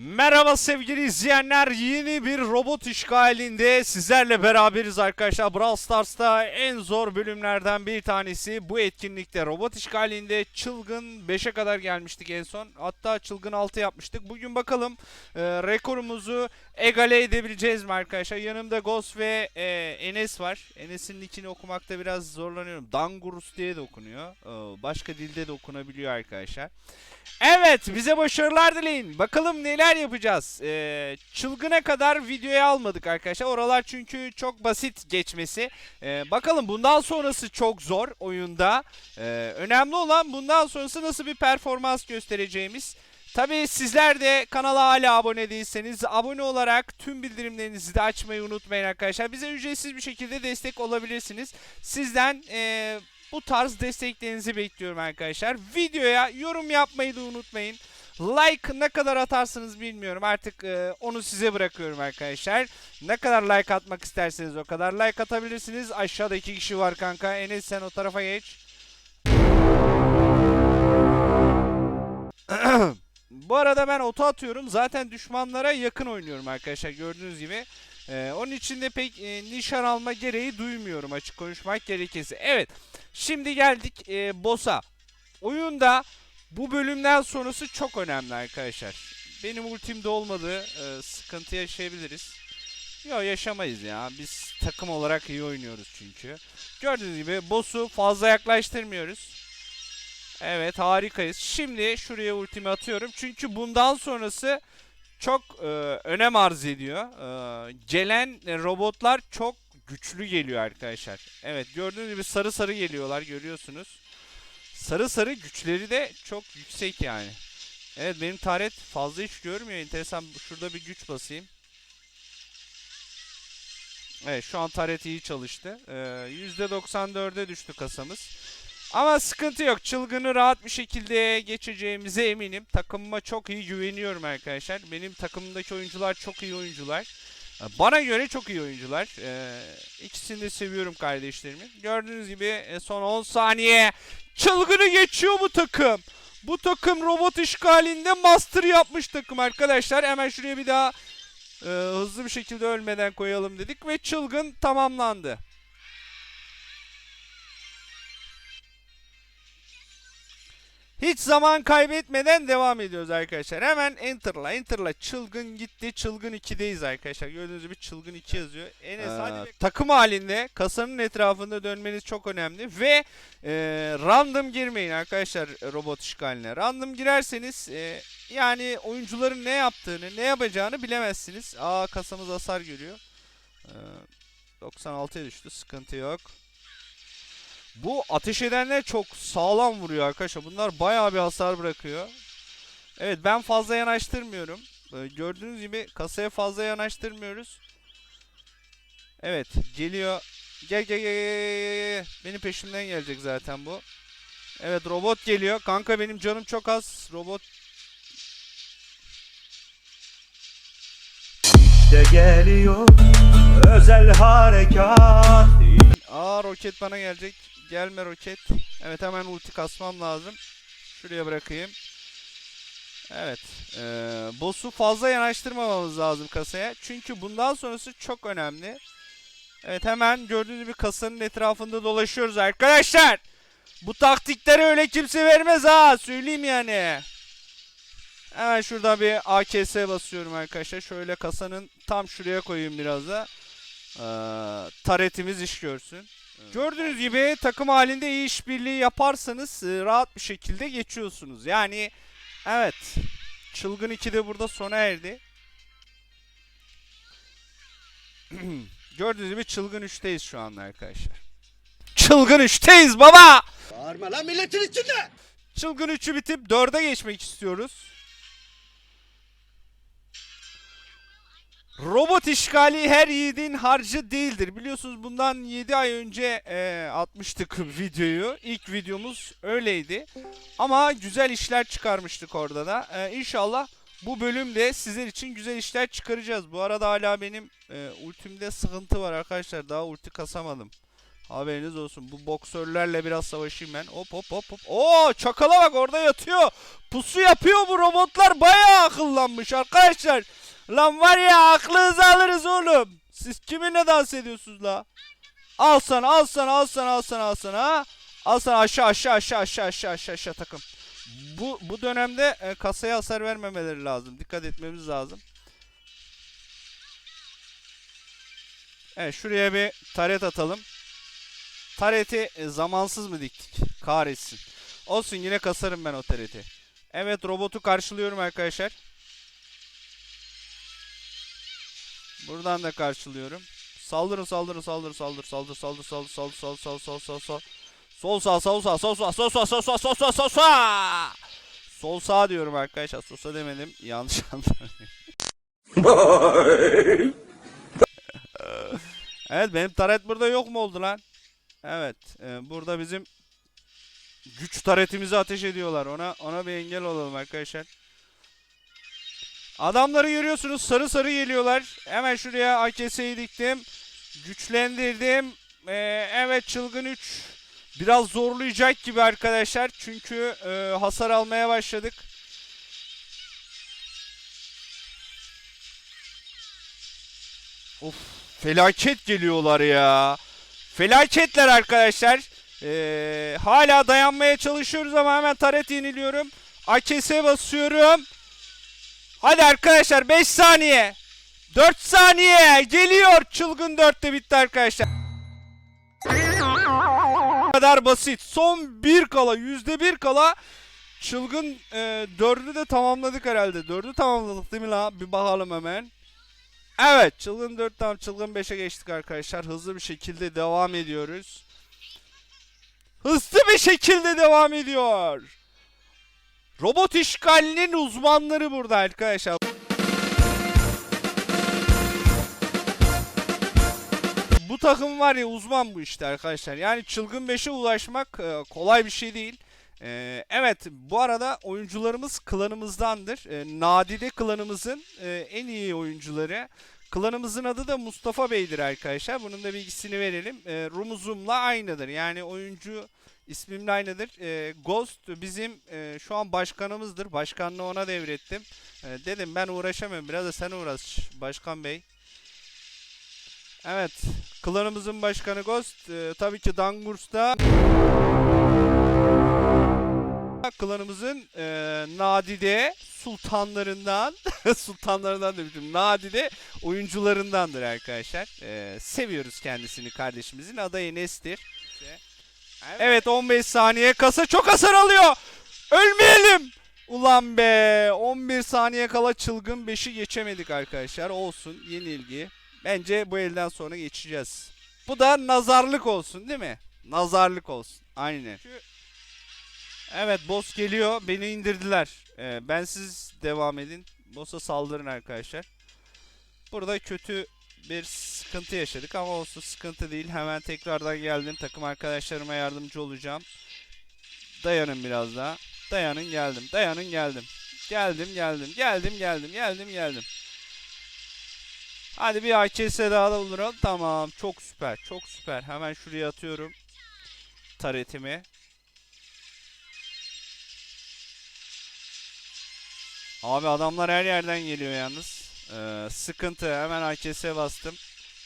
Merhaba sevgili izleyenler. Yeni bir robot işgalinde sizlerle beraberiz arkadaşlar. Brawl Stars'ta en zor bölümlerden bir tanesi bu etkinlikte. Robot işgalinde çılgın 5'e kadar gelmiştik en son. Hatta çılgın 6 yapmıştık. Bugün bakalım e, rekorumuzu egale edebileceğiz mi arkadaşlar? Yanımda Ghost ve e, Enes var. Enes'in nickini okumakta biraz zorlanıyorum. Dangurus diye de okunuyor. E, başka dilde de okunabiliyor arkadaşlar. Evet bize başarılar dileyin. Bakalım neler yapacağız. Ee, çılgına kadar videoya almadık arkadaşlar. Oralar çünkü çok basit geçmesi. Ee, bakalım bundan sonrası çok zor oyunda. Ee, önemli olan bundan sonrası nasıl bir performans göstereceğimiz. Tabii sizler de kanala hala abone değilseniz abone olarak tüm bildirimlerinizi de açmayı unutmayın arkadaşlar. Bize ücretsiz bir şekilde destek olabilirsiniz. Sizden eee, bu tarz desteklerinizi bekliyorum arkadaşlar. Videoya yorum yapmayı da unutmayın. Like ne kadar atarsınız bilmiyorum. Artık eee, onu size bırakıyorum arkadaşlar. Ne kadar like atmak isterseniz o kadar like atabilirsiniz. Aşağıda iki kişi var kanka. Enes sen o tarafa geç. Bu arada ben oto atıyorum. Zaten düşmanlara yakın oynuyorum arkadaşlar gördüğünüz gibi. Ee, onun için de pek e, nişan alma gereği duymuyorum açık konuşmak gerekirse. Evet. Şimdi geldik e, boss'a. Oyunda bu bölümden sonrası çok önemli arkadaşlar. Benim ultimde olmadığı e, sıkıntı yaşayabiliriz. Yok yaşamayız ya. Biz takım olarak iyi oynuyoruz çünkü. Gördüğünüz gibi boss'u fazla yaklaştırmıyoruz. Evet harikayız. Şimdi şuraya ultimi atıyorum. Çünkü bundan sonrası çok e, önem arz ediyor. E, gelen robotlar çok güçlü geliyor arkadaşlar. Evet gördüğünüz gibi sarı sarı geliyorlar görüyorsunuz. Sarı sarı güçleri de çok yüksek yani. Evet benim taret fazla hiç görmüyor. Enteresan şurada bir güç basayım. Evet şu an taret iyi çalıştı. Ee, %94'e düştü kasamız. Ama sıkıntı yok. Çılgını rahat bir şekilde geçeceğimize eminim. Takımıma çok iyi güveniyorum arkadaşlar. Benim takımımdaki oyuncular çok iyi oyuncular. Ee, Bana göre çok iyi oyuncular. Ee, ikisini de seviyorum kardeşlerimi. Gördüğünüz gibi e, son 10 saniye çılgını geçiyor bu takım. Bu takım robot işgalinde master yapmış takım arkadaşlar. Hemen şuraya bir daha e, hızlı bir şekilde ölmeden koyalım dedik ve çılgın tamamlandı. Hiç zaman kaybetmeden devam ediyoruz arkadaşlar. Hemen enter'la enter'la çılgın gitti. Çılgın 2'deyiz arkadaşlar. Gördüğünüz gibi çılgın 2 yazıyor. Enes Ee, hadi takım halinde kasanın etrafında dönmeniz çok önemli ve e, random girmeyin arkadaşlar e, robot işgaline. Random girerseniz e, yani oyuncuların ne yaptığını, ne yapacağını bilemezsiniz. Aa kasamız hasar görüyor. Ee, 96'ya düştü. Sıkıntı yok. Bu ateş edenler çok sağlam vuruyor arkadaşlar. Bunlar bayağı bir hasar bırakıyor. Evet ben fazla yanaştırmıyorum. Gördüğünüz gibi kasaya fazla yanaştırmıyoruz. Evet geliyor. Gel gel gel gel, gel, gel. Benim peşimden gelecek zaten bu. Evet robot geliyor. Kanka benim canım çok az. Robot İşte geliyor özel harekat. Aa roket bana gelecek. Gelme roket. Evet hemen ulti kasmam lazım. Şuraya bırakayım. Evet. Ee, boss'u fazla yanaştırmamamız lazım kasaya. Çünkü bundan sonrası çok önemli. Evet hemen gördüğünüz gibi kasanın etrafında dolaşıyoruz arkadaşlar. Bu taktikleri öyle kimse vermez ha. Söyleyeyim yani. Hemen şurada bir AKS basıyorum arkadaşlar. Şöyle kasanın tam şuraya koyayım biraz da. Ee, taretimiz iş görsün. Gördüğünüz gibi takım halinde iyi işbirliği yaparsanız e, rahat bir şekilde geçiyorsunuz. Yani evet. Çılgın 2 de burada sona erdi. Gördüğünüz gibi çılgın 3'teyiz şu anda arkadaşlar. Çılgın 3'teyiz baba! Bağırma lan milletin içinde! Çılgın 3'ü bitip 4'e geçmek istiyoruz. Robot işgali her yiğidin harcı değildir. Biliyorsunuz bundan 7 ay önce e, atmıştık videoyu. İlk videomuz öyleydi. Ama güzel işler çıkarmıştık orada da. E, inşallah bu bölümde sizler için güzel işler çıkaracağız. Bu arada hala benim e, ultimde sıkıntı var arkadaşlar. Daha ulti kasamadım. Haberiniz olsun. Bu boksörlerle biraz savaşayım ben. Hop hop hop hop. Oo çakala bak orada yatıyor. Pusu yapıyor bu robotlar. Bayağı akıllanmış arkadaşlar. Lan var ya aklınızı alırız oğlum. Siz kiminle dans ediyorsunuz la? Al sana al sana al sana al sana al sana. Al sana aşağı aşağı aşağı aşağı aşağı aşağı aşağı takım. Bu bu dönemde e, kasaya hasar vermemeleri lazım. Dikkat etmemiz lazım. Evet şuraya bir taret atalım. Tareti e, zamansız mı diktik? Kahretsin. Olsun yine kasarım ben o tareti. Evet robotu karşılıyorum arkadaşlar. Buradan da karşılıyorum. Saldırın saldırın saldırın saldır saldır saldır saldır saldır saldır saldır saldır saldır saldır Sol sağ sol sağ sol sağ sol sağ sol sağ sol sağ sol sağ Sol sağ diyorum arkadaşlar. Sosa demedim. Yanlış anladım. evet benim taret burada yok mu oldu lan? Evet. e, burada bizim güç taretimizi ateş ediyorlar. Ona ona bir engel olalım arkadaşlar. Adamları görüyorsunuz sarı sarı geliyorlar. Hemen şuraya AKS'yi diktim. Güçlendirdim. Ee, evet çılgın 3 biraz zorlayacak gibi arkadaşlar. Çünkü e, hasar almaya başladık. Of felaket geliyorlar ya. Felaketler arkadaşlar. Ee, hala dayanmaya çalışıyoruz ama hemen taret yeniliyorum. AKS'e basıyorum. Hadi arkadaşlar 5 saniye. 4 saniye geliyor. Çılgın 4'te bitti arkadaşlar. Kadar basit. Son 1 kala %1 kala çılgın e, 4'ü de tamamladık herhalde. 4'ü tamamladık değil mi la? Bir bakalım hemen. Evet çılgın 4 tamam çılgın 5'e geçtik arkadaşlar. Hızlı bir şekilde devam ediyoruz. Hızlı bir şekilde devam ediyor. Robot işgalinin uzmanları burada arkadaşlar. Bu takım var ya uzman bu işte arkadaşlar. Yani çılgın 5'e ulaşmak e, kolay bir şey değil. E, evet bu arada oyuncularımız klanımızdandır. E, Nadide klanımızın e, en iyi oyuncuları. Klanımızın adı da Mustafa Bey'dir arkadaşlar. Bunun da bilgisini verelim. E, Rumuzum'la aynıdır. Yani oyuncu ismimle aynıdır. E, Ghost bizim e, şu an başkanımızdır. Başkanlığı ona devrettim. E, dedim ben uğraşamıyorum. Biraz da sen uğraş Başkan Bey. Evet. Klanımızın başkanı Ghost. e, tabii ki Dangurs'ta klanımızın e, nadide sultanlarından sultanlarından demiştim. Nadide oyuncularındandır arkadaşlar. E, seviyoruz kendisini kardeşimizin. Adı Enes'tir. Evet 15 saniye kasa çok hasar alıyor. Ölmeyelim. Ulan be 11 saniye kala çılgın 5'i geçemedik arkadaşlar. Olsun yenilgi. Bence bu elden sonra geçeceğiz. Bu da nazarlık olsun değil mi? Nazarlık olsun. Aynen. Evet boss geliyor. Beni indirdiler. Ee, ben siz devam edin. Boss'a saldırın arkadaşlar. Burada kötü bir sıkıntı yaşadık ama olsun sıkıntı değil. Hemen tekrardan geldim. Takım arkadaşlarıma yardımcı olacağım. Dayanın biraz daha. Dayanın geldim. Dayanın geldim. Geldim geldim. Geldim geldim. Geldim geldim. Hadi bir AKS daha da vuralım. Tamam. Çok süper. Çok süper. Hemen şuraya atıyorum. Taretimi. Abi adamlar her yerden geliyor yalnız. Ee, sıkıntı. Hemen AKS bastım.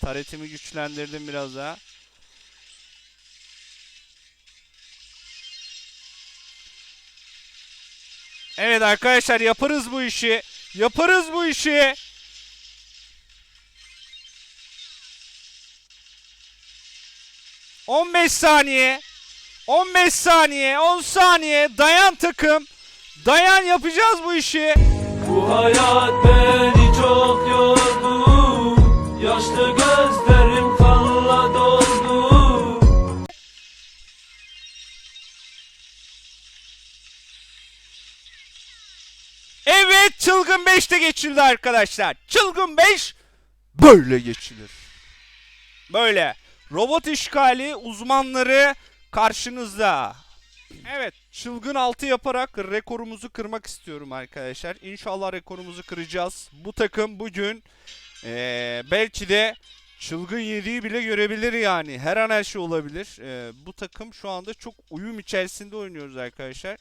Taretimi güçlendirdim biraz daha. Evet arkadaşlar yaparız bu işi. Yaparız bu işi. ...15 saniye... ...15 saniye... ...10 saniye... ...dayan takım... ...dayan yapacağız bu işi... Bu hayat beni çok yordu Yaşlı gözlerim kanla doldu Evet çılgın 5'te geçildi arkadaşlar. Çılgın 5 böyle geçilir. Böyle. Robot işgali uzmanları karşınızda. Evet çılgın 6 yaparak rekorumuzu kırmak istiyorum arkadaşlar. İnşallah rekorumuzu kıracağız. Bu takım bugün eee, belki de Çılgın 7'yi bile görebilir yani. Her an her şey olabilir. Ee, bu takım şu anda çok uyum içerisinde oynuyoruz arkadaşlar.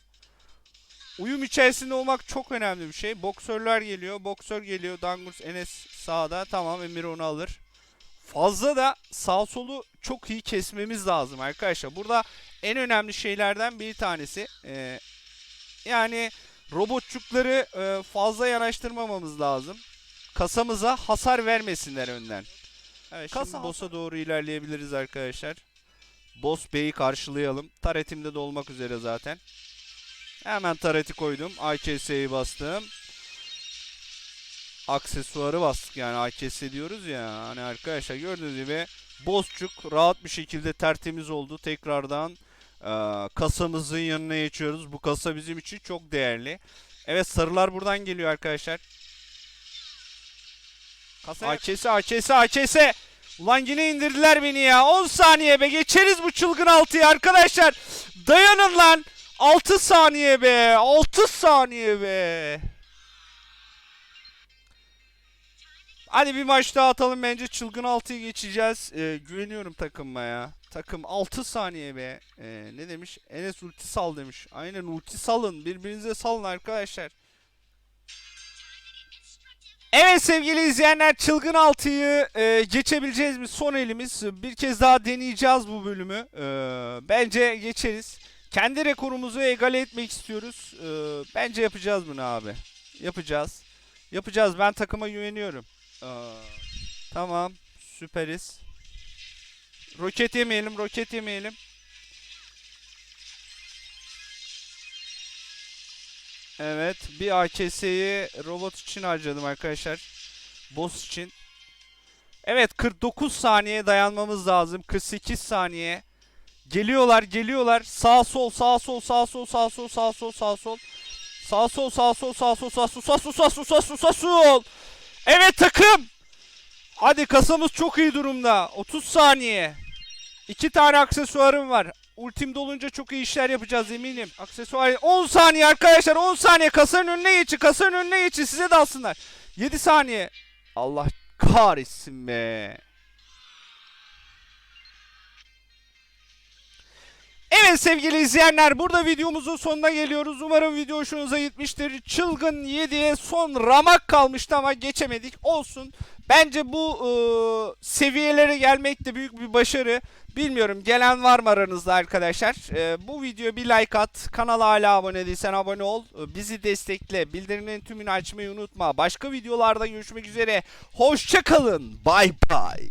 Uyum içerisinde olmak çok önemli bir şey. Boksörler geliyor. Boksör geliyor. Dangurs Enes sağda. Tamam Emir onu alır. Fazla da sağ solu çok iyi kesmemiz lazım arkadaşlar. Burada en önemli şeylerden bir tanesi. ee, yani robotçukları e, fazla yanaştırmamamız lazım. Kasamıza hasar vermesinler önden. Evet şimdi Kasa boss'a doğru ilerleyebiliriz arkadaşlar. Boss Bey'i karşılayalım. Taretimde de olmak üzere zaten. Hemen tareti koydum. AKS'yi bastım. Aksesuarı bastık yani AKS diyoruz ya. Hani arkadaşlar gördüğünüz gibi Bossçuk rahat bir şekilde tertemiz oldu. Tekrardan kasamızın yanına geçiyoruz. Bu kasa bizim için çok değerli. Evet sarılar buradan geliyor arkadaşlar. Kasaya AKS AKS AKS. Ulan yine indirdiler beni ya. 10 saniye be. Geçeriz bu çılgın altıyı arkadaşlar. Dayanın lan. 6 saniye be. 6 saniye be. Hadi bir maç daha atalım bence çılgın altıyı geçeceğiz. Ee, güveniyorum takımıma ya. Takım 6 saniye be. Ee, ne demiş? Enes ulti sal demiş. Aynen ulti salın. Birbirinize salın arkadaşlar. Evet sevgili izleyenler çılgın altıyı e, geçebileceğiz mi son elimiz. Bir kez daha deneyeceğiz bu bölümü. E, bence geçeriz. Kendi rekorumuzu egale etmek istiyoruz. E, bence yapacağız bunu abi. Yapacağız. Yapacağız. Ben takıma güveniyorum. E, tamam. Süperiz. Roket yemeyelim. Roket yemeyelim. Evet, bir AKS'yi robot için harcadım arkadaşlar. Boss için. Evet, 49 saniye dayanmamız lazım. 48 saniye. Geliyorlar, geliyorlar. Sağ sol, sağ sol, sağ sol, sağ sol, sağ sol, sağ sol. Sağ sol, sağ sol, sağ sol, sağ sol, sağ sol, sağ sol, sağ sol, sağ sol. Evet takım. Hadi kasamız çok iyi durumda. 30 saniye. İki tane aksesuarım var. Ultim dolunca çok iyi işler yapacağız eminim. Aksesuar 10 saniye arkadaşlar 10 saniye kasanın önüne geçin kasanın önüne geçin size de alsınlar. 7 saniye. Allah kahretsin be. Evet sevgili izleyenler burada videomuzun sonuna geliyoruz. Umarım video hoşunuza gitmiştir. Çılgın 7'ye son ramak kalmıştı ama geçemedik. Olsun. Bence bu ıı, seviyelere gelmek de büyük bir başarı. Bilmiyorum gelen var mı aranızda arkadaşlar? Ee, bu videoya bir like at. Kanala hala abone değilsen abone ol. Ee, Bizi destekle. Bildirimlerin tümünü açmayı unutma. Başka videolarda görüşmek üzere. Hoşçakalın. Bye bye.